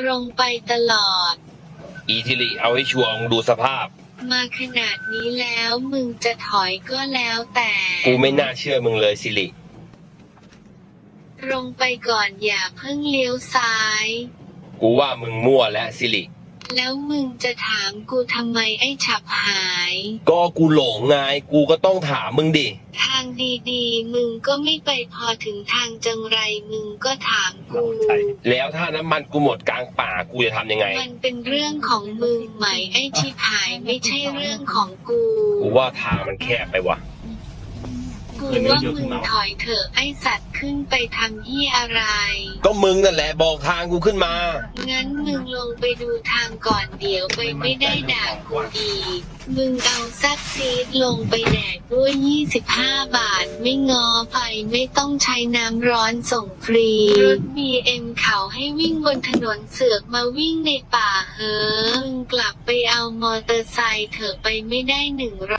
ตรงไปตลอด อีทิลิเอาให้ชัวร์มึงดูสภาพ มาขนาดนี้แล้วมึงจะถอยก็แล้วแต่ กูไม่น่าเชื่อมึงเลยสิริ ตรงไปก่อนอย่าเพิ่งเลี้ยวซ้าย กูว่ามึงมั่วและสิริ แล้วมึงจะถามกูทำไมไอ้ฉับหาย ก็กูหลงไง กูก็ต้องถามมึงดิ ทางดีๆ มึงก็ไม่ไปพอถึงทางจังไรมึงก็ถามกู แล้วถ้าน้ำมันกูหมดกลางป่ากูจะทำยังไง มันเป็นเรื่องของมึงไหมไอ้ชิบหายไม่ใช่เรื่องของกู กูว่าทางมันแคบไปว่ะ กูว่ามึงถอยเถอะไอ้สัตว์ขึ้นไปทำยี่อะไร ก็มึงนั่นแหละบอกทางกูขึ้นมา งั้นมึงลงไปดูทางก่อนเดี๋ยวไปไม่ได้ด่ากูอีกมึงเอาซักซีดลงไปแดกด้วย 25 บาท ไม่งอไปไม่ต้องใช้น้ำร้อนส่งฟรี รถ BM เขาให้วิ่งบนถนนเสือกมาวิ่งในป่าเฮ้อมึงกลับไปเอามอเตอร์ไซค์เถอะไปไม่ได้หนึ่งร้อย